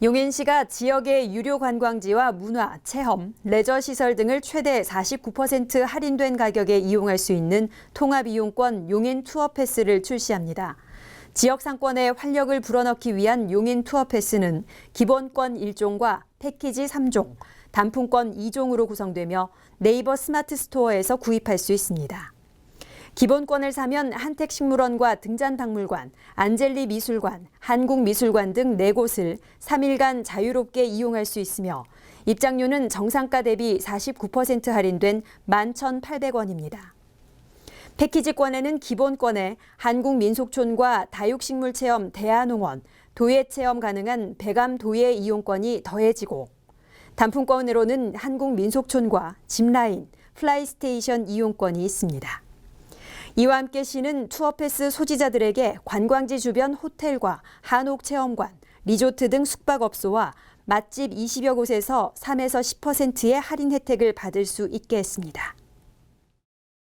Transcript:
용인시가 지역의 유료 관광지와 문화, 체험, 레저 시설 등을 최대 49% 할인된 가격에 이용할 수 있는 통합 이용권 용인 투어 패스를 출시합니다. 지역 상권에 활력을 불어넣기 위한 용인 투어 패스는 기본권 1종과 패키지 3종, 단품권 2종으로 구성되며 네이버 스마트 스토어에서 구입할 수 있습니다. 기본권을 사면 한택식물원과 등잔박물관, 안젤리 미술관, 한국미술관 등 4곳을 3일간 자유롭게 이용할 수 있으며 입장료는 정상가 대비 49% 할인된 11,800원입니다. 패키지권에는 기본권에 한국민속촌과 다육식물체험 대한농원, 도예체험 가능한 배감 도예 이용권이 더해지고 단품권으로는 한국민속촌과 짚라인, 플라이스테이션 이용권이 있습니다. 이와 함께 시는 투어패스 소지자들에게 관광지 주변 호텔과 한옥 체험관, 리조트 등 숙박업소와 맛집 20여 곳에서 3에서 10%의 할인 혜택을 받을 수 있게 했습니다.